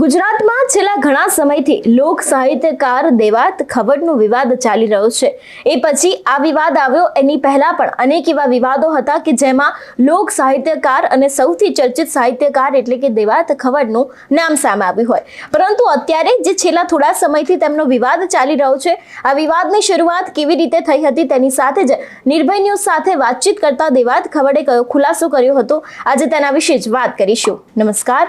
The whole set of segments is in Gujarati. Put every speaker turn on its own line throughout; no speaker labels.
ગુજરાતમાં છેલ્લા ઘણા સમયથી લોક સાહિત્યકાર દેવાત ખબરનો વિવાદ ચાલી રહ્યો છે. એ પછી આ વિવાદ આવ્યો. એની પહેલા પણ અનેક એવા વિવાદો હતા કે જેમાં લોક સાહિત્યકાર અને સૌથી ચર્ચિત સાહિત્યકાર એટલે કે દેવાત ખબરનું નામ સામે આવ્યું હોય. પરંતુ અત્યારે જે છેલ્લા થોડા સમયથી તેમનો વિવાદ ચાલી રહ્યો છે, આ વિવાદની શરૂઆત કેવી રીતે થઈ હતી તેની સાથે જ નિર્ભય ન્યૂઝ સાથે વાતચીત કરતા દેવાત ખબરે કયો ખુલાસો કર્યો હતો? આજે તેના વિશે જ વાત કરીશું. નમસ્કાર.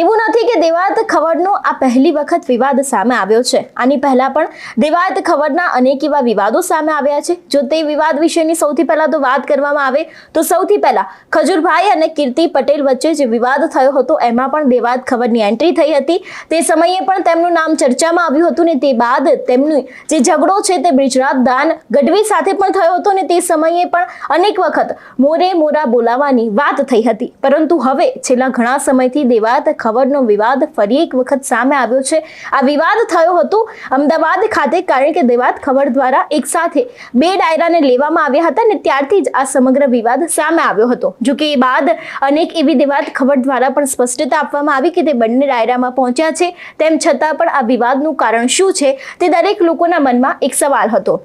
એવું નથી કે દેવાત ખવડનો આ પહેલી વખત વિવાદ સામે આવ્યો છે. આની પહેલા પણ દેવાત ખવડના અનેક એવા વિવાદો સામે આવ્યા છે. જો તે વિવાદ વિશેની સૌથી પહેલા તો વાત કરવામાં આવે, તો સૌથી પહેલા ખજૂરભાઈ અને કીર્તિ પટેલ વચ્ચે જે વિવાદ થયો હતો, એમાં પણ દેવાત ખવડની એન્ટ્રી થઈ હતી. તે સમયે પણ તેમનું નામ ચર્ચામાં આવ્યું હતું ને તે બાદ તેમનું જે ઝઘડો છે તે બ્રિજરાત દાન ગઢવી સાથે પણ થયો હતો ને તે સમયે પણ અનેક વખત મોરે મોરા બોલાવાની વાત થઈ હતી. પરંતુ હવે છેલ્લા ઘણા સમયથી દેવાત ખબરનો વિવાદ ફરી એક વખત સામે આવ્યો છે. આ વિવાદ થયો હતો અમદાવાદ ખાતે, કારણ કે દેવાત ખબર દ્વારા એક સાથે બે ડાયરાને લેવામાં આવ્યા હતા ને ત્યારથી જ આ સમગ્ર વિવાદ સામે આવ્યો હતો. જો કે એ બાદ અનેક એવી દેવાત ખબર દ્વારા પણ સ્પષ્ટતા આપવામાં આવી કે તે બંને ડાયરામાં પહોંચ્યા છે. તેમ છતાં પણ આ વિવાદનું કારણ શું છે તે દરેક લોકોના મનમાં એક સવાલ હતો.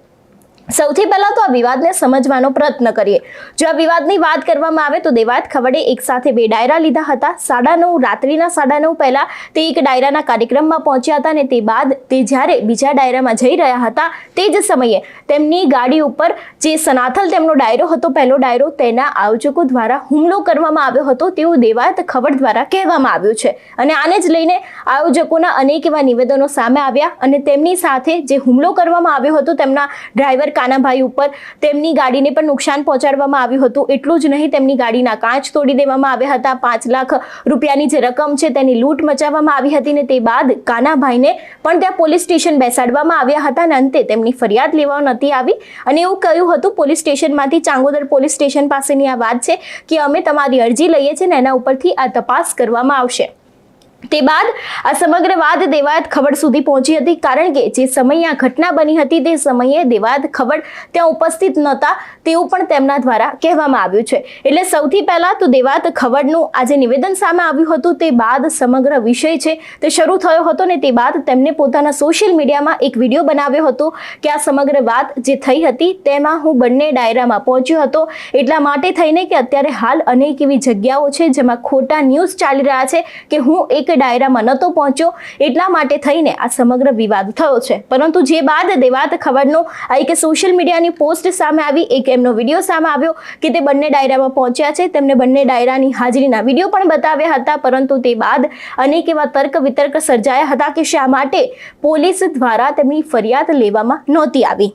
સૌથી પહેલા તો આ વિવાદને સમજવાનો પ્રયત્ન કરીએ. જો આ વિવાદની વાત કરવામાં આવે તો દેવાત ખવડે એક સાથે બે ડાયરા લીધા હતા. સાડા નવ, રાત્રિના સાડા નવ પહેલા તે એક ડાયરાના કાર્યક્રમમાં પહોંચ્યા હતા અને તે બાદ તે જ્યારે બીજા ડાયરામાં જઈ રહ્યા હતા તે જ સમયે તેમની ગાડી ઉપર જે સનાથલ તેમનો ડાયરો હતો, પહેલો ડાયરો તેના આયોજકો દ્વારા હુમલો કરવામાં આવ્યો હતો તેવું દેવાત ખવડ દ્વારા કહેવામાં આવ્યું છે. અને આને જ લઈને આયોજકોના અનેક એવા નિવેદનો સામે આવ્યા અને તેમની સાથે જે હુમલો કરવામાં આવ્યો હતો તેમના ડ્રાઈવર કાનાભાઈ ઉપર તેમની ગાડીને પણ નુકસાન પહોંચાડવામાં આવ્યું હતું. એટલું જ નહીં, તેમની ગાડીના કાચ તોડી દેવામાં આવ્યા હતા. પાંચ લાખ રૂપિયાની જે રકમ છે તેની લૂંટ મચાવવામાં આવી હતી ને તે બાદ કાનાભાઈને પણ ત્યાં પોલીસ સ્ટેશન બેસાડવામાં આવ્યા હતા અને અંતે તેમની ફરિયાદ લેવા નથી આવી. અને એવું કહ્યું હતું, પોલીસ સ્ટેશનમાંથી ચાંગોદર પોલીસ સ્ટેશન પાસેની આ વાત છે કે અમે તમારી અરજી લઈએ છીએ ને એના ઉપરથી આ તપાસ કરવામાં આવશે. તે બાદ આ સમગ્ર વાત દેવાયત ખબર સુધી પહોંચી હતી, કારણ કે જે સમયે આ ઘટના બની હતી તે સમયે દેવાયત ખબર ત્યાં ઉપસ્થિત નહોતા તેવું પણ તેમના દ્વારા કહેવામાં આવ્યું છે. એટલે સૌથી પહેલાં તો દેવાત ખબરનું આજે નિવેદન સામે આવ્યું હતું, તે બાદ સમગ્ર વિષય છે તે શરૂ થયો હતો ને તે બાદ તેમને પોતાના સોશિયલ મીડિયામાં એક વીડિયો બનાવ્યો હતો કે આ સમગ્ર વાત જે થઈ હતી તેમાં હું બંને ડાયરામાં પહોંચ્યો હતો. એટલા માટે થઈને કે અત્યારે હાલ અનેક એવી જગ્યાઓ છે જેમાં ખોટા ન્યૂઝ ચાલી રહ્યા છે કે હું એક ડાયરામાં નહોતો પહોંચ્યો એટલા માટે થઈને આ સમગ્ર વિવાદ થયો છે. પરંતુ જે બાદ દેવાત ખબરનો આ એક સોશિયલ મીડિયાની પોસ્ટ સામે આવી, એક એમનો વીડિયો સામે આવ્યો કે તે બંને ડાયરામાં પહોંચ્યા છે. તેમને બંને ડાયરાની હાજરીના વીડિયો પણ બતાવ્યા હતા, પરંતુ તે બાદ અનેક એવા તર્ક વિતર્ક સર્જાયા હતા કે શા માટે પોલીસ દ્વારા તેમની ફરિયાદ લેવામાં નહોતી આવી.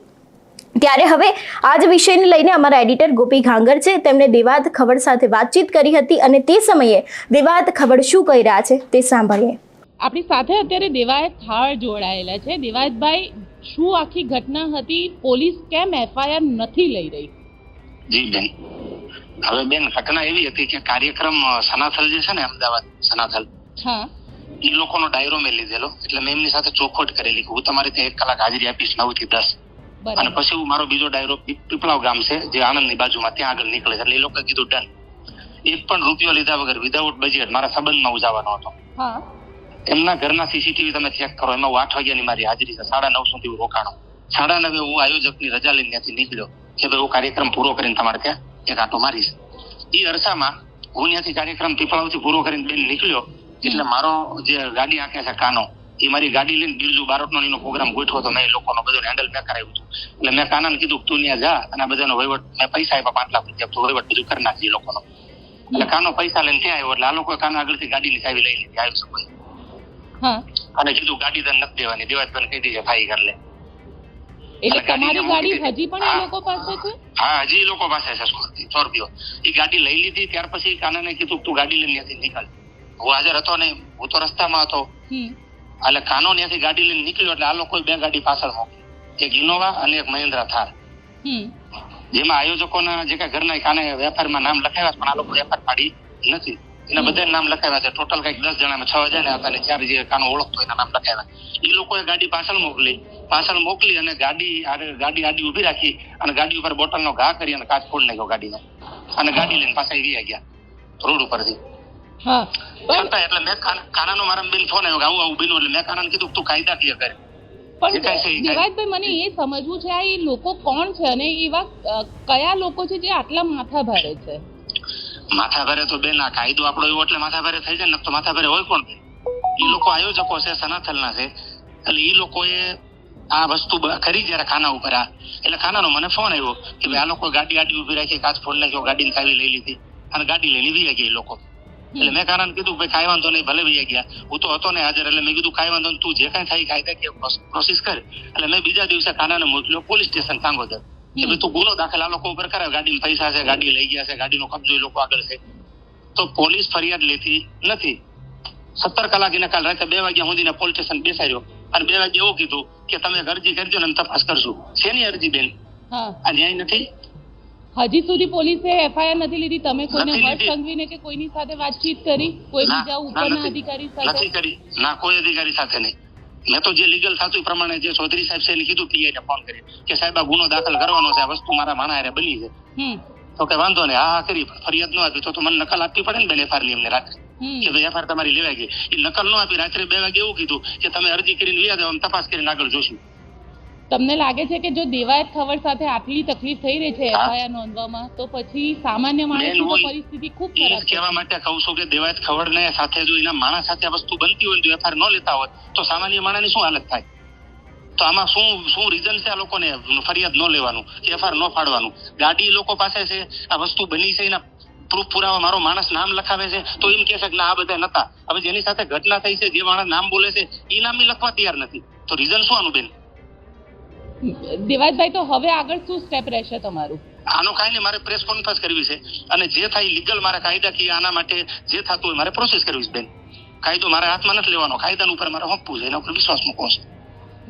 ત્યારે હવે આ જ વિષયને લઈને અમારા એડિટર ગોપી ઘાંગર છે. તેમણે દેવાદ ખબર સાથે વાતચીત કરી હતી અને તે સમયે દેવાત ખબર શું કહી રહ્યા છે તે સાંભળીએ.
આપણી સાથે અત્યારે દેવાયત થાળ જોડાયેલા છે. દેવાયતભાઈ શું આખી ઘટના હતી? પોલીસ કેમ એફઆઈઆર નથી લઈ રહી?
જી બેન. હવે બેન ઘટના એવી હતી કે કાર્યક્રમ સનાથલ જે છે ને અમદાવાદ સનાથલ
હા.
એ લોકોનો ડાયરો મેં લીધેલો. એટલે મેં એમની સાથે ચોખવટ કરેલી કે હું તમારે ત્યાં એક કલાક હાજરી આપીશ નવથી દસ. અને પછી હું મારો બીજો ડાયરો પીપળાવ ગામ છે જે આણંદની બાજુમાં ત્યાં આગળ નીકળે એટલે એ લોકોએ કીધું ડન. એક પણ રૂપિયો લીધા વગર વિધાઉટ બજેટ મારા સંબંધમાં ઉજાવાનો હતો. એમના ઘરના સીસીટીવી તમે ચેક કરો. એમાં હું આઠ વાગ્યાની મારી હાજરી છે. સાડા નવ સુધી હું રોકાણો. સાડા નવે હું આયોજકની રજા લઈને ત્યાંથી નીકળ્યો. કે ભાઈ હું કાર્યક્રમ પૂરો કરીને તમારે ત્યાં એક આટો મારીશ. એ અરસામાં હું ત્યાંથી કાર્યક્રમ પીપળાવથી પૂરો કરીને બેન નીકળ્યો. એટલે મારો જે ગાડી આંકે છે કાનો એ મારી ગાડી લઈને બિરજુ બારોટનો એનો પ્રોગ્રામ ગોઠવો તો મેં લોકોનો બધો હેન્ડલ મેં કરાવ્યું હતું. એટલે મેં કાનાને કીધું કે તું ત્યાં જા અને બધાનો વહીવટ મેં પૈસા આપ્યા પાંચ લાખ રૂપિયા તું વહીવટ બધું કરી નાખજે લોકોનો. એટલે કાનો પૈસા લઈને ત્યાં આવ્યો એટલે આ લોકો કાના આગળથી ગાડીની ચાવી લઈ લીધી આવી શકો અને કીધું ગાડી તને નથી દેવાની દેવા તને કહી દીધી ફાઈ કર લે.
એટલે તમારી ગાડી હજી પણ એ લોકો પાસે છે?
હા હજી એ લોકો પાસે છે સ્કોર્પિયો સ્કોર્પિયો એ ગાડી લઈ લીધી ત્યાર પછી કાનાને કીધું તું ગાડી લઈને ત્યાંથી નીકળ. હું હાજર હતો નહીં હું તો રસ્તામાં હતો. એટલે કાનો ત્યાંથી ગાડી લઈને નીકળ્યો એટલે આ લોકો બે ગાડી પાછળ મોકલી એક ઇનોવા અને એક મહિન્દ્રા થાર. જેમાં આયોજકોના જે કઈ ઘરના કાને વેપારમાં નામ લખાવ્યા પણ આ લોકો વેપાર પાડી નથી. એના બધા નામ લખાવ્યા છે. ટોટલ કંઈક દસ જણામાં છ હજાર હતા અને ચાર જે કાનો ઓળખતો એના નામ લખાવ્યા. એ લોકોએ ગાડી પાછળ મોકલી. પાછળ મોકલી અને ગાડી ગાડી આડી ઊભી રાખી અને ગાડી ઉપર બોટલનો ઘા કરી અને કાચ ફોડ નાખ્યો ગાડીનો. અને ગાડી લઈને પાછા એ ગયા રોડ ઉપરથી.
હા.
એટલે મેં કાના- કાનાનો મારા બેન ફોન આવ્યો કે આવું આવું બન્યું એટલે મેં કાનાને કીધું તું કાયદા કાયદાકીય કરે.
પણ. દેવાયતભાઈ મને એ સમજવું છે આ એ લોકો કોણ છે અને એવા કયા લોકો છે જે આટલા માથા ભારે છે?
માથા ભારે તો બેન આ કાયદો આપણો એવો એટલે માથા ભારે થઈ જાય ને તો માથા ભારે હોય કોણ? એ લોકો આયોજકો છે સનાથલના છે. એટલે એ લોકોએ આ વસ્તુ કરી જયારે ખાના ઉપર આ. એટલે ખાનાનો મને ફોન આવ્યો કે ભાઈ આ લોકો ગાડી ગાડી ઊભી રાખી કાચ ફોડ નાખ્યો ગાડીની ચાવી લઈ લીધી. અને ગાડી લઈ વી ગયા એ લોકો. એટલે મેં કારણ કીધું ભાઈ કાંઈ વાંધો નહીં ભલે ભાઈ ગયા. હું તો હતો ને હાજર એટલે મેં કીધું કાંઈ વાંધો નહીં તું જે કાંઈ થાય કાયદાકીય પ્રોસેસ કર. એટલે મેં બીજા દિવસે કાનાને મોકલ્યો પોલીસ સ્ટેશન કાંગોદર. કે ભાઈ તું ગુનો દાખલ આ લોકો ઉપર કરાવ ગાડીમાં પૈસા છે ગાડી લઈ ગયા છે ગાડીનો કબજો લોકો આગળ છે. તો પોલીસ ફરિયાદ લેતી નથી. સત્તર કલાક એને કાલ રાતે બે વાગ્યા સુધી પોલીસ સ્ટેશન બેસાડ્યો. અને બે વાગે એવું કીધું કે તમે અરજી કરજો ને તપાસ કરશું. શેની અરજી બેન? આ ન્યાય નથી?
હજી સુધી પોલીસે એફઆઈઆર નથી લીધી. તમે કોઈને હર્ષ સંઘવીને કે કોઈની સાથે વાતચીત કરી કોઈ બીજા ઉપરના અધિકારી સાથે?
નથી કરી. ના કોઈ અધિકારી સાથે નહીં. મેં તો જે લીગલ થતું પ્રમાણે જે ચૌધરી સાહેબ છે કીધું ને ફોન કરી. કે સાહેબ આ ગુનો દાખલ કરવાનો છે આ વસ્તુ મારા માણા હારે બની છે. તો કે વાંધો નહીં હા હા કરી. ફરિયાદ ન આપી તો તો મને નકલ આપવી પડે ને બેન એફઆરની એમને રાત્રે કે ભાઈ એફઆર તમારી લેવાઈ ગઈ. એ નકલ ન આપી રાત્રે બે વાગે એવું કીધું કે તમે અરજી કરીને લઈ જાઓ તપાસ કરીને આગળ જોશું.
તમને લાગે છે કે જો દેવાયત ખબર સાથે આટલી તકલીફ થઈ રહી છે એફઆઈઆર નોંધવામાં તો પછી સામાન્ય માણસની પરિસ્થિતિ ખૂબ ખરાબ
કહેવા માટે કહું છું કે દેવાયત ખવડને સાથે જો એના માણસ સાથે આ વસ્તુ બનતી હોય જો એફઆઈઆર ન લેતા હોય તો સામાન્ય માણસની શું હાલત થાય? તો આમાં શું શું રીઝન છે આ લોકોને? ફરિયાદ ન લેવાનું કે એફઆઈઆર ન ફાડવાનું. ગાડી લોકો પાસે છે આ વસ્તુ બની છે એના પ્રૂફ પુરાવા મારો માણસ નામ લખાવે છે તો એમ છે કે ના આ બધા નતા. હવે જેની સાથે ઘટના થઈ છે જે માણસ નામ બોલે છે એ નામ લખવા તૈયાર નથી. તો રીઝન શું આનું બેન?
દેવાયતભાઈ તો હવે આગળ શું સ્ટેપ રહેશે તમારું?
આનો કાંઈ નહીં, મારે પ્રેસ કોન્ફરન્સ કરવી છે. અને જે થાય લીગલ મારા કાયદાકીય આના માટે જે થતું હોય મારે પ્રોસેસ કરવી છે, બેન. કાયદો મારા હાથમાં નથી લેવાનો. કાયદાનું ઉપર મારે હોપવું છે, એના ઉપર વિશ્વાસ મૂકવો છે.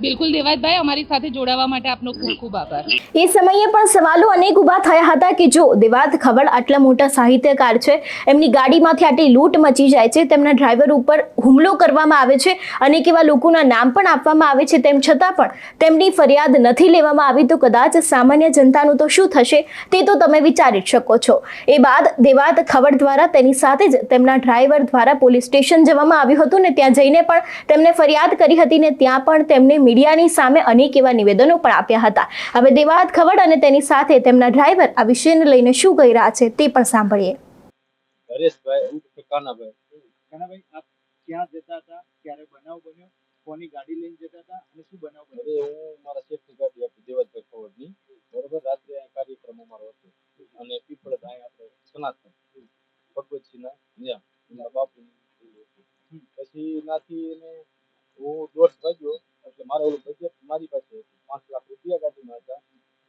બિલકુલ દેવાતભાઈ અમારી સાથે જોડાવા માટે આપનો ખૂબ ખૂબ આભાર.
એ સમયે પણ સવાલો અનેક ઊભા થયા હતા કે જો દેવાત ખબર આટલા મોટા સાહિત્યકાર છે એમની ગાડીમાંથી આટલી લૂંટ મચી જાય છે તેમના ડ્રાઈવર ઉપર હુમલો કરવામાં આવે છે અનેક એવા લોકોના નામ પણ આપવામાં આવે છે તેમ છતાં પણ તેમની ફરિયાદ નથી લેવામાં આવી તો કદાચ સામાન્ય જનતાનું તો શું થશે તે તો તમે વિચારી જ શકો છો. એ બાદ દેવાત ખબર દ્વારા તેની સાથે જ તેમના ડ્રાઈવર દ્વારા પોલીસ સ્ટેશન જવામાં આવ્યું હતું ને ત્યાં જઈને પણ તેમને ફરિયાદ કરી હતી ને ત્યાં પણ તેમને મીડિયાની સામે અનેક એવા નિવેદનો પણ આપ્યા હતા. હવે દેવાત ખવડ અને તેની સાથે તેમના ડ્રાઈવર આ વિષયને લઈને શું કહી રહ્યા છે તે પણ સાંભળીએ.
હરેશભાઈ કાનાભાઈ? કાનાભાઈ આપ ક્યાં જતા હતા? ક્યારે બનાવ બન્યો? કોની ગાડી લઈને જતા હતા અને શું બનાવ બન્યો
અરે હું મારા શેઠની ગાડી આપી દેવતભાઈ ખવડની બરોબર રાત્રે અહીં કાર્યક્રમ અમારો હતો અને પીપળદ અહીં આપણે સનાતન ભગવતસિંહના ત્યાં એમના બાપુની પેલી હતી. પછી નાથી એને હું દોઢ વાગ્યો એટલે મારે ઓલું બજેટ મારી પાસે હતું પાંચ લાખ રૂપિયા ગાડીમાં હતા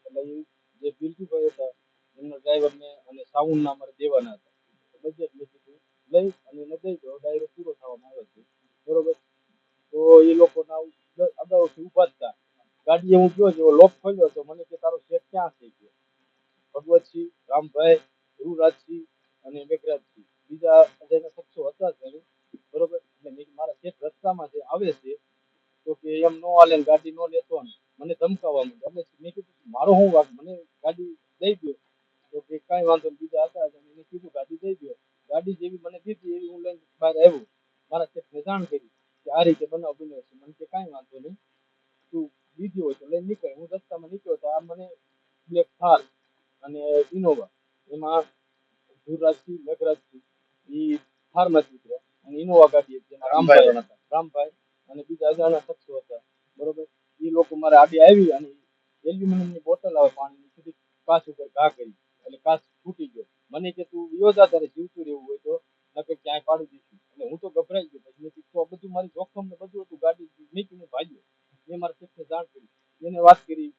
એટલે એ જે બિરજુભાઈ હતા એમના ડ્રાઈવરને અને સાઉન્ડના અમારે દેવાના હતા બજેટ મેં કીધું લઈ અને એને દઈ દો ડાયરો પૂરો થવામાં આવે છે બરોબર તો એ લોકોના દ- અગાઉથી ઊભા જ હતા ગાડીએ હું ગયો જેવો લોક ખોલ્યો તો મને કે તારો શેર ક્યાં થઈ ગયો ભગવતસિંહ, રામભાઈ ગુરુરાજસિંહ અને મેઘરાજસિંહ. બીજા અજાણ્યા શખ્સો હતા ત્યારે બરોબર? એટલે મારા શેઠ રસ્તામાં જે આવે છે. તો કે એમ નો હાલે ગાડી નો લેતો ને, મને ધમકાવવા માંડ્યા. એટલે મેં કીધું, મારો હું વાંક? મને ગાડી દઈ ગયો તો કે, કાંઈ વાંધો નહીં બીજા હતા તો એને કીધું ગાડી દઈ દો ગાડી જેવી મને દીધી એવી હું લઈને બહાર આવ્યો મારા શેઠને જાણ કરી કે આ રીતે બનાવ બન્યો છે મને કે કાંઈ વાંધો નહીં તું બીજી હોય તો લઈને નીકળ હું રસ્તામાં નીકળ્યો તો આ મને બ્લેક થાર અને ઇનોવા એમાં ધુરાજસિંહ નગરાજથી એ થારમાં જ અને ઇનોવા ગાડી હતી. રામભાઈ હતા. રામભાઈ અને બીજા અજાણ્યા શખ્સો હતા. બરોબર? એ લોકો મારા આડી આવી અને એલ્યુમિનિયમની બોટલ આવે પાણીની સીધી કાચ ઉપર ઘા કરી. એટલે કાચ ફૂટી ગયો. મને કે તું યોજા તારે જીવતું રહેવું હોય તો નકર ક્યાંય પાડી દઈશું. એટલે હું તો ગભરાઈ ગયો. પછી મેં કીધું તો આ બધું મારી જોખમ ને બધું હતું. ગાડી નીકળીને ભાગ્યો. મેં મારા શેઠને જાણ કરી. એને વાત કરી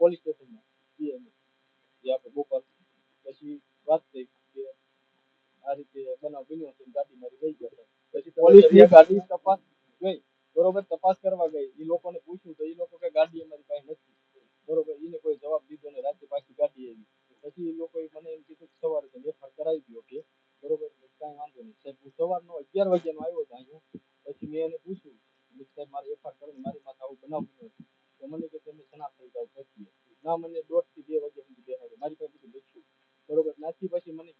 પોલીસ સ્ટેશનમાં PM જે આપણે ભોપાલ પછી વાત થઈ કે આ બનાવ બન્યો ગાડી મારી લઈ ગયો પછી પોલીસની ગાડી તપાસ ગઈ. બરોબર તપાસ કરવા ગઈ. એ લોકોને પૂછ્યું તો એ લોકો કે ગાડી અમારી પાસે નથી. બરોબર એને કોઈ જવાબ દીધો ને રાતે પાછી ગાડી આવી. પછી એ લોકોએ મને એમ કીધું કે સવારે એફઆર કરાવી દો કે બરોબર કાંઈ વાંધો નહીં. સાહેબ હું સવારનો અગિયાર વાગ્યાનો આવ્યો હતો અહીંયા પછી મેં એને પૂછ્યું મેં કીધું, સાહેબ મારે એફઆર કરો મારી માથે આવું બનાવ બન્યો છે તો મને કે તમે સનાતન જાઓ પછી ના મને દોઢથી બે વાગ્યા સુધી બેહાડ્યો મારી પાસે બધું લખ્યું બરોબર નાથી પછી મને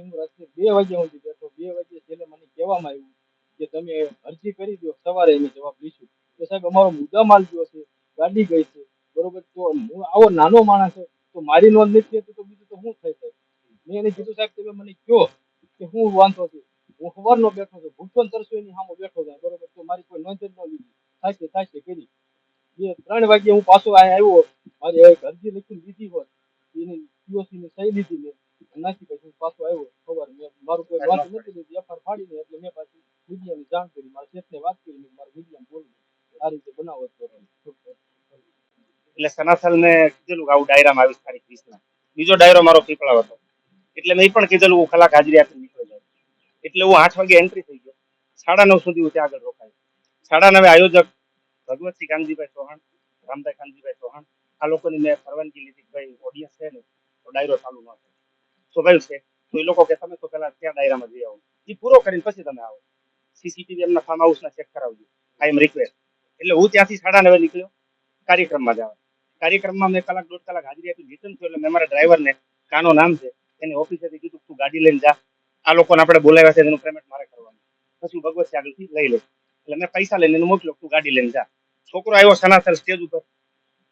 હું રાત્રે બે વાગ્યા સુધી બેઠો બે વાગે છેલ્લે મને કહેવામાં આવ્યું કે તમે અરજી કરી દો, સવારે એને જવાબ લઈશું તો સાહેબ, અમારો મુદ્દા માલ ગયો છે, ગાડી ગઈ છે, બરોબર? તો હું આવો નાનો માણસ તો મારી નોંધ નથી થતી તો બીજું તો થાય સાહેબ? મેં એને કીધું, સાહેબ, તમે મને કહો કે હું વાંધો છું, હું સવારનો બેઠો છું ભૂખો તરસો એની સામે બેઠો થાય બરોબર? તો મારી કોઈ નોંધ જ ન લીધી. થાશે થાશે કરી. બે, ત્રણ વાગે હું પાછો અહીંયા આવ્યો, મારી એક અરજી લખીને દીધી હોત, એની પીઓસી ની સહી લીધી મેં. નાખી પછી પાછો આવ્યો ખબર મેં મારું કોઈ વાત નથી લીધી એફઆર ફાડીને એટલે મેં પાછી મીડિયાની જાણ કરી મારા શેઠને વાત કરી મારા મીડિયાને બોલ્યું આ રીતે બનાવો છો
એટલે સનાથલ ને કીધેલું કે આવું ડાયરામાં આવીશ તારીખ વીસના બીજો ડાયરો મારો પીપળાવ હતો. એટલે મેં પણ કીધેલું હું કલાક હાજરી આપી નીકળી જાય એટલે હું આઠ વાગે એન્ટ્રી થઈ ગયો. સાડા નવ સુધી હું ત્યાં આગળ રોકાયો. સાડા નવે આયોજક ભગવતસિંહ કાનજીભાઈ ચૌહાણ રામભાઈ કાનજીભાઈ ચૌહાણ આ લોકોની મેં પરવાનગી લીધી ભાઈ ઓડિયન્સ છે ને તો ડાયરો ચાલુ ન થાય. સ્વાભાવિક છે, તો એ લોકો કે તમે તો પેલા ત્યાં ડાયરામાં જઈ આવો. એ પૂરો કરીને પછી તમે આવો. સીસીટીવી એમના ફાર્મ હાઉસના ચેક કરાવજો. આઈ એમ રિક્વેસ્ટ એટલે હું ત્યાંથી સાડા નવે નીકળ્યો. કાર્યક્રમમાં જવા. કાર્યક્રમમાં મેં કલાક દોઢ કલાક હાજરી આપી રિટર્ન થયો એટલે મેં મારા ડ્રાઈવરને કાનો નામ છે, એની ઓફિસેથી કીધું તું ગાડી લઈને જા. આ લોકોને આપણે બોલાવ્યા છે એનું પેમેન્ટ મારે કરવાનું. પછી હું ભગવત આગળથી લઈ લઈશ એટલે મેં પૈસા લઈને એને મોકલ્યો તું ગાડી લઈને જા. છોકરો આવ્યો સનાતન સ્ટેજ ઉપર.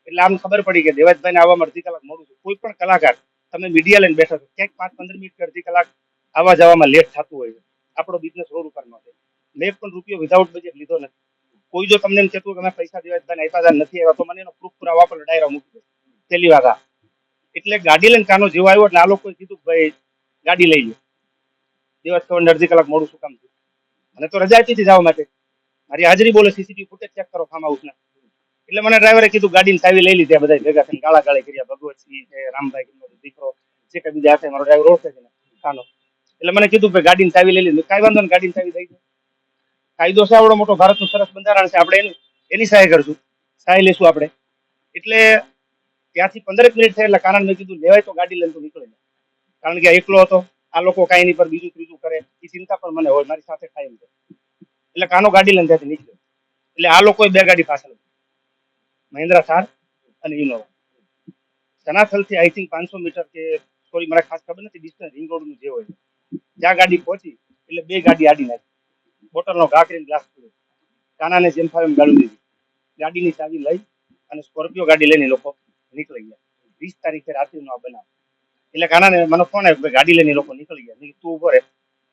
એટલે આમ ખબર પડી કે દેવાજભાઈને આવવામાં અડધી કલાક મોડું કોઈ પણ કલાકાર તમે મીડિયા લઈને બેઠા છો, ક્યાંક પાંચ પંદર મિનિટ અડધી કલાક આવવા જવામાં લેટ થતું હોય છે. આપણો બિઝનેસ રોડ ઉપર નો છે મેં પણ રૂપિયો વિધાઉટ બજેટ લીધો નથી. કોઈ જો તમને એમ કહેતું કે અમે પૈસા દેવાજભાઈને આપ્યા હતા નથી આવ્યા, તો મને એનો પ્રૂફ પુરાવા પર ડાયરા મૂકી દે. પેલી વાત એટલે ગાડી લઈને કાનો જેવો આવ્યો એટલે આ લોકોએ કીધું ભાઈ, ગાડી લઈ લો દિવસ ખબર અડધી કલાક મોડું શું કામ થયું? મને તો રજા આપી જવા માટે. મારી હાજરી બોલે સીસીટીવી ફૂટેજ ચેક કરો ફાર્મ હાઉસના એટલે મને ડ્રાઈવરે કીધું, ગાડીની ચાવી લઈ લીધી બધા ભેગા થઈને, ગાળા ગાળી કર્યા, ભગવતસિંહ છે, રામભાઈ દીકરો જે કઈ બીજા હશે, મારો ડ્રાઈવર ઓળખે છે ને, કાનો. એટલે મને કીધું, ભાઈ, ગાડીની ચાવી લઈ લીધી. કાંઈ વાંધો ને ગાડીની ચાવી થઈ કાયદો છે, આવડો મોટો, ભારતનું સરસ બંધારણ છે, આપણે એનું, એની સહાય કરશું, સહાય લેશું આપણે. એટલે ત્યાંથી પંદરેક મિનિટ થઈ એટલે કારણ મેં કીધું, લેવાય તો ગાડી લઈને તો નીકળી કારણ કે એકલો હતો, આ લોકો કાંઈ એની પર બીજું ત્રીજું કરે, એ ચિંતા પણ મને હોય, મારી સાથે થાય એટલે કાનો ગાડી લઈને ત્યાંથી નીકળ્યો. એટલે આ લોકોએ બે ગાડી પાછળ મહિન્દ્રા થાર અને ઇનોવા સનાથલથી આઈ થિંક પાંચસો મીટર કે સોરી, મને ખાસ ખબર નથી ડિસ્ટન્સ રિંગ રોડનું જે હોય. જ્યાં ગાડી પહોંચી, એટલે બે ગાડી આડી નાખી. બોટલનો ઘા કરીને ગ્લાસ ખોલ્યો કાનાને જેમ ફાવે એમ ગાડી દીધી. ગાડીની ચાવી લઈ અને સ્કોર્પિયો ગાડી લઈને લોકો નીકળી ગયા. વીસ તારીખે રાત્રિનો આ બનાવ. એટલે કાનાને મને ફોન આવ્યો કે ગાડી લઈને લોકો નીકળી ગયા. નહીં તું ઊભો રહે.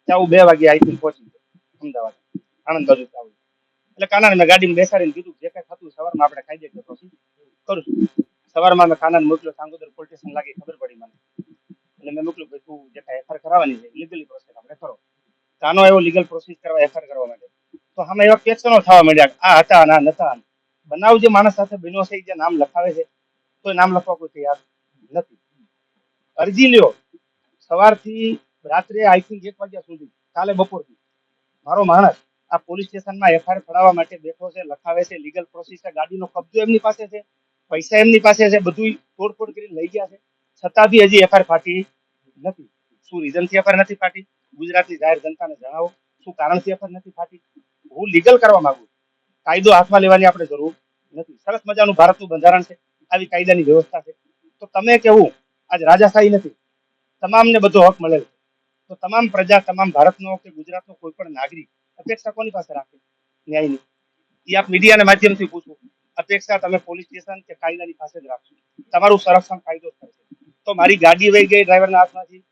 ત્યાં હું બે વાગે આઈ થિંક પહોંચી ગયો. અમદાવાદ. આણંદ બાજુ આવું. એટલે કાનાને મેં ગાડીમાં બેસાડીને કીધું જે કાંઈ થતું સવારમાં આપણે ખાઈ જઈએ પછી કરું સવારમાં મેં કાનાને મોકલ્યો, સાંગોદર પોલીસ સ્ટેશન લાગી ખબર પડી મને. એટલે મેં મોકલ્યું કે તું જે કાંઈ એફઆર કરાવવાની છે લીગલી પ્રોસેસ આપણે કરો. કાનો એવો લીગલ પ્રોસેસ કરવા એફઆર કરવા માટે. તો આમાં એવા ક્વેશ્ચનો થવા માંડ્યા આ હતા ના નતા બનાવ જે માણસ સાથે બન્યો છે જે નામ લખાવે છે તો નામ લખવા કોઈ તૈયાર નથી. અરજી લ્યો. સવારથી રાત્રે આઈ થિંક એક વાગ્યા સુધી, કાલે બપોરથી. મારો માણસ આ પોલીસ સ્ટેશનમાં એફઆઈઆર પડાવવા માટે બેઠો છે, લખાવે છે લીગલ પ્રોસેસ છે, ગાડીનો કબજો એમની પાસે છે, પૈસા એમની પાસે છે બધું તોડફોડ કરીને લઈ ગયા છે. છતાં બી હજી એફઆઈઆર ફાટી નથી. શું રીઝનથી એફઆઈઆર નથી ફાટી? ગુજરાતની જાહેર જનતાને જણાવો. શું કારણથી એફઆઈઆર નથી ફાટી? હું લીગલ કરવા માંગુ કાયદો હાથમાં લેવાની આપણે જરૂર નથી. સરસ મજાનું ભારતનું બંધારણ છે. આવી કાયદાની વ્યવસ્થા છે. તો તમે કેવું? આજ રાજાશાહી નથી. તમામને બધો હક મળેલ તો તમામ પ્રજા, તમામ ભારતનો કે ગુજરાતનો કોઈ પણ નાગરિક અપેક્ષા કોની પાસે રાખે? ન્યાયની. એ આપ મીડિયાના માધ્યમથી પૂછો. અપેક્ષા તમે પોલીસ સ્ટેશન કે કાયદાની પાસે જ રાખશો. તમારું સંરક્ષણ કાયદો થશે તો મારી ગાડી વહી ગઈ ડ્રાઈવરના હાથમાંથી.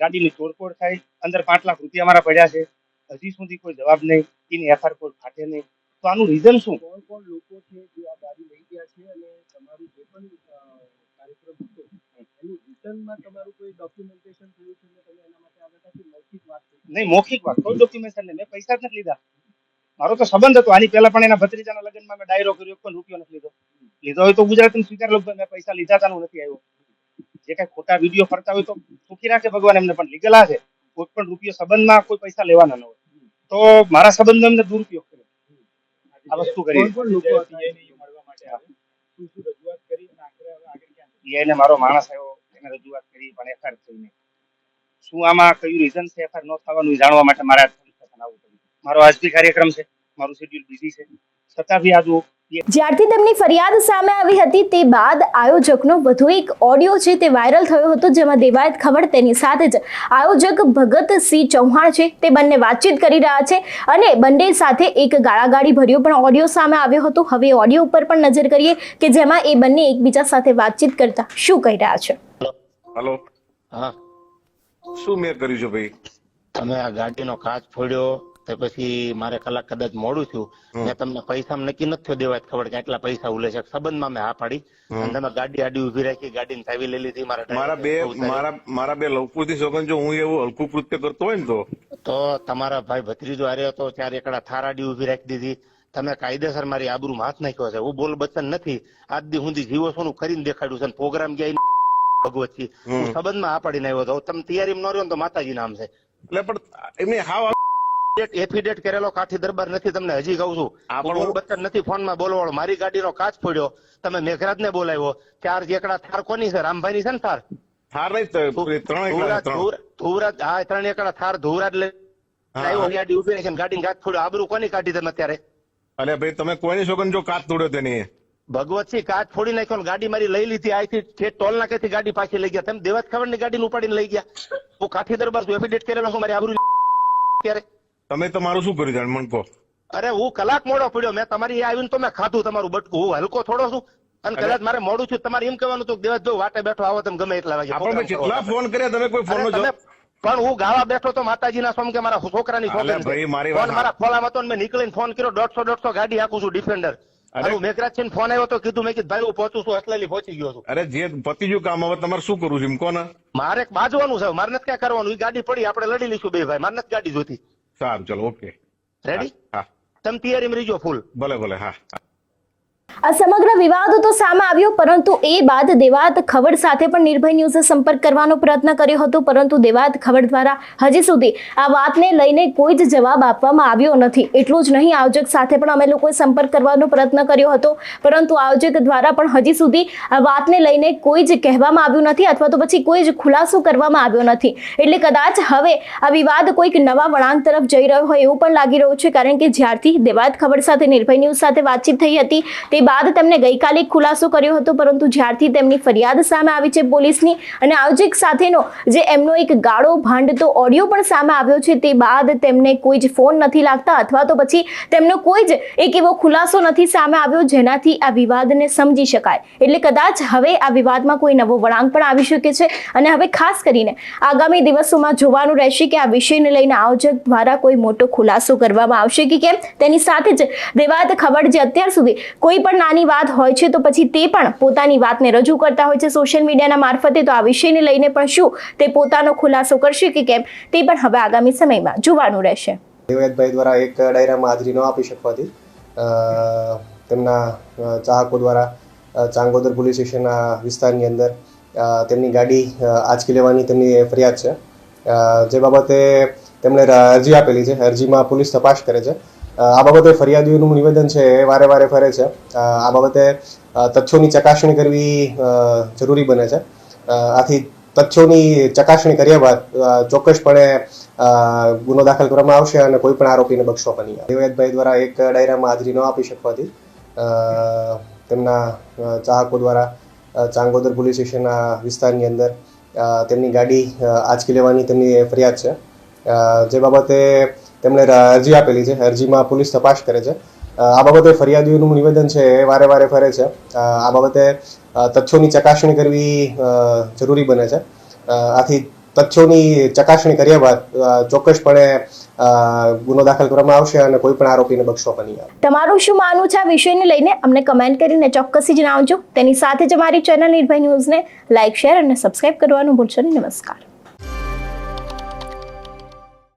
ગાડીની તોડફોડ થાય. અંદર પાંચ લાખ રૂપિયા મારા પડ્યા છે. હજી સુધી કોઈ જવાબ નહીં. એની એફઆઈઆર કોઈ ફાટે નહીં. તો આનું રીઝન શું?
કોણ કોણ લોકો છે જે આ ગાડી લઈ ગયા છે અને તમારું જે પણ કાર્યક્રમ હતો રિટર્નમાં તમારું કોઈ ડોક્યુમેન્ટેશન થયું છે તમે એના માટે આવ્યા હતા મૌખિક વાત
નહીં મૌખિક વાત કોઈ ડોક્યુમેન્ટેશન નહીં. મેં પૈસા જ નથી લીધા. મારો તો સંબંધ હતો. આની પહેલા પણ એના ભત્રીજાના લગ્નમાં મેં ડાયરો કર્યો પણ રૂપિયો નથી લીધો. લીધો હોય તો ગુજરાતી સ્વીકાર લો મેં પૈસા લીધા તાનું નથી આવ્યો. જે કઈ ખોટા વીડિયો ફરતા હોય તો સુખી રાખે ભગવાન એમને પણ લીધેલા છે. કોઈ પણ રૂપિયો સંબંધમાં કોઈ પૈસા લેવાના ન હોય. તો મારા સંબંધનો એમને દુરુપયોગ કર્યો. આ વસ્તુ કરી.
હતા? એને
મારો માણસ આવ્યો. એને રજૂઆત કરી, પણ એફઆર થઈ નહીં. શું આમાં કયું રીઝન છે એફઆર ન થવાનું જાણવા માટે મારે મારો આજથી કાર્યક્રમ છે, મારું શેડ્યુલ બિઝી છે. છતાં બી આજુ
જ્યારથી તેમની ફરિયાદ સામે આવી હતી, તે બાદ આયોજકનો વધુ એક ઓડિયો છે તે વાયરલ થયો હતો, જેમાં દેવાયત ખબર તેની સાથે જ આયોજક ભગતસિંહ ચૌહાણ છે, તે બંને વાતચીત કરી રહ્યા છે અને બંને સાથે એક ગાળાગાળી ભર્યો પણ ઓડિયો સામે આવ્યો હતો. હવે ઓડિયો ઉપર પણ નજર કરીએ કે જેમાં એ બંને એકબીજા સાથે વાતચીત કરતા શું કહી રહ્યા છે.
હલો.
હા.
શું મેં કર્યું છે ભાઈ?
તમે આ ગાડીનો કાચ ફોડ્યો તે પછી મારે કલાક કદાચ મોડું થયું. મેં તમને પૈસા નક્કી નથી થયો દેવાય ખબર કે આટલા પૈસા ઉલે છે. સંબંધમાં મેં હા પાડી. અને તમે ગાડી આડી ઊભી રાખી ગાડીની ચાવી લેલી હતી મારા
મારા બે મારા મારા બે લવકુશથી સોગન જો હું એવું હલકું કૃત્ય કરતો હોય ને તો?
તો તમારા ભાઈ ભત્રીજો આર્યો હતો ચાર એકડા થાર આડી ઊભી રાખી દીધી. તમે કાયદેસર મારી આબરૂમાં હાથ નાખ્યો છે. હું બોલ બચન નથી. આજ દી હું જીવો છું કરીને દેખાડ્યું છે પ્રોગ્રામ ગયા ભગવતજી. હું સંબંધમાં આ પાડીને આવ્યો હતો. તમે તૈયારી ન રહ્યો તો માતાજી નામ છે.
એટલે પણ એમની હાવ
એફિડેટ કરેલો કાઠી દરબાર નથી તમને હજી કહું છું. હું બચ્ચન નથી ફોનમાં બોલવાળો. મારી ગાડીનો કાચ ફોડ્યો. તમે મેઘરાજ ને બોલાવ્યો. ચાર એકડા થાર કોની છે? રામભાઈ ની છે ને થાર?
થાર નહીં
ધુવરાજ હા ત્રણ એકડા થાર ધુવરાજ લે
ઊભી
રહી
છે
ગાડી ઊભી રાખીને ગાડીને કાચ ફોડ્યો. આબરૂ કોની કાઢી તમે અત્યારે?
અરે ભાઈ તમે કોઈની સોગન જો કાચ તોડ્યો તેની?
ભગવતસિંહ કાચ ફોડી નાખ્યો ગાડી મારી લઈ લીધી. આથી ઠેઠ ટોલ નાકેથી ગાડી પાછી લઈ ગયા. તમે દેવાજ ખબરની ગાડી ઉપાડીને લઈ ગયા. હું કાઠી દરબાર છું એફિડેટ કરેલો છું મારી આબરૂ ત્યારે
તમે તમારું શું કર્યું જાણ? મને કહો.
અરે હું કલાક મોડો પડ્યો. મેં તમારી આવીને તો મેં ખાધું તમારું બટકું હું હલકો થોડો છું. અને કદાચ મારે મોડું છું તમારે એમ કહેવાનું હતું કે દેવાજ વાટે બેઠો આવો તમે ગમે એટલા વાગે.
કેટલા ફોન કર્યા તમે કોઈ ફોન નો
પણ હું ગાવા બેઠો તો માતાજીના સોમ કે મારા છોકરાની
અલે
સોગંદ છે.
ભાઈ, મારી વાત
ફોન મારા ખોલામાં હતો મેં નીકળીને ફોન કર્યો. દોઢસો દોઢસો ગાડી હાકું છું ડિફેન્ડર
અરે.
મેઘરાજ છે ફોન આવ્યો તો કીધું મેં કીધું ભાઈ હું પહોંચું છું અસલેલી પહોંચી ગયો છું.
અરે જે પતી ગયું કામ હવે તમારે શું કરવું છે એમ કોને?
મારે બાજવાનું છે મારે નથી ક્યાં કરવાનું એ ગાડી પડી આપણે લડી લઈશું બે ભાઈ મારે નથી ગાડી જોતી
સારું ચલો ઓકે.
રેડી
હા
તમે તૈયારીમાં રહીજો ફૂલ
ભલે ભલે હા.
આ સમગ્ર વિવાદ તો સામે આવ્યો, પરંતુ એ બાદ દેવાત ખબર સાથે પણ નિર્ભય ન્યૂઝે સંપર્ક કરવાનો પ્રયત્ન કર્યો હતો, પરંતુ દેવાત ખબર દ્વારા હજી સુધી આ વાતને લઈને કોઈ જ જવાબ આપવામાં આવ્યો નથી. એટલું જ નહીં, આયોજક સાથે પણ અમે લોકોએ સંપર્ક કરવાનો પ્રયત્ન કર્યો હતો, પરંતુ આયોજક દ્વારા પણ હજી સુધી આ વાતને લઈને કોઈ જ કહેવામાં આવ્યું નથી, અથવા તો પછી કોઈ જ ખુલાસો કરવામાં આવ્યો નથી. એટલે કદાચ હવે આ વિવાદ કોઈક નવા વળાંક તરફ જઈ રહ્યો હોય એવું પણ લાગી રહ્યું છે, કારણ કે જ્યારથી દેવાત ખબર સાથે, નિર્ભય ન્યૂઝ સાથે વાતચીત થઈ હતી, તે બાદ તેમને ગઈકાલે એક ખુલાસો કર્યો હતો, પરંતુ જ્યારથી તેમની ફરિયાદ સામે આવી છે પોલીસની અને આયોજક સાથેનો જે એમનો એક ગાળો ભાંડતો ઓડિયો પણ સામે આવ્યો છે, તે બાદ તેમને કોઈ જ ફોન નથી લાગતા અથવા તો પછી તેમનો કોઈ જ એક એવો ખુલાસો નથી સામે આવ્યો જેનાથી આ વિવાદને સમજી શકાય. એટલે કદાચ હવે આ વિવાદમાં કોઈ નવો વળાંક પણ આવી શકે છે અને હવે ખાસ કરીને આગામી દિવસોમાં જોવાનું રહેશે કે આ વિષયને લઈને આયોજક દ્વારા કોઈ મોટો ખુલાસો કરવામાં આવશે કે કેમ? તેની સાથે જ દેવાત ખબર જે અત્યાર સુધી કોઈ પણ નાની વાત હોય છે, તો પછી તે પણ પોતાની વાતને રજૂ કરતા હોય છે સોશિયલ મીડિયાના મારફતે. તો આ વિષયને લઈને પણ શું તે પોતાનો ખુલાસો કરશે કે કેમ તે પણ હવે આગામી સમયમાં જોવાનું રહેશે.
દેવયાતભાઈ દ્વારા એક ડાયરામાં હાજરી ન આપી શકવાથી તેમના ચાહકો દ્વારા ચાંગોદર પોલીસ સ્ટેશનના વિસ્તારની અંદર તેમની ગાડી આંચકી લેવાની તેમની ફરિયાદ છે. જે બાબતે તેમણે અરજી આપેલી છે. અરજીમાં પોલીસ તપાસ કરે છે. આ બાબતે ફરિયાદીઓનું નિવેદન છે એ વારે વારે ફરે છે. આ બાબતે તથ્યોની ચકાસણી કરવી જરૂરી બને છે. આથી તથ્યોની ચકાસણી કર્યા બાદ ચોક્કસપણે ગુનો દાખલ કરવામાં આવશે અને કોઈ પણ આરોપીને બક્ષો નહીં આવે. દ્વારા એક ડાયરામાં હાજરી ન આપી શકવાથી તેમના ચાહકો દ્વારા ચાંગોદર પોલીસ સ્ટેશનના વિસ્તારની અંદર તેમની ગાડી આંચકી લેવાની તેમની ફરિયાદ છે. જે બાબતે તેમણે અરજી આપેલી છે. અરજીમાં પોલીસ તપાસ કરે છે. આ બાબતે ફરિયાદીઓનું નિવેદન છે એ વારે વારે ફરે છે. આ બાબતે તથ્યોની ચકાસણી કરવી જરૂરી બને છે. આથી તથ્યોની ચકાસણી કર્યા બાદ ચોક્કસપણે ગુનો દાખલ કરવામાં આવશે અને કોઈ પણ આરોપીને બક્ષવામાં નહીં આવે.
તમારું શું માનવું છે આ વિષયને લઈને? અમને કમેન્ટ કરીને ચોક્કસથી જણાવજો. તેની સાથે જ અમારી ચેનલ નિર્ભય ન્યૂઝને લાઇક શેર અને સબસ્ક્રાઇબ કરવાનું ભૂલશો નહીં. નમસ્કાર.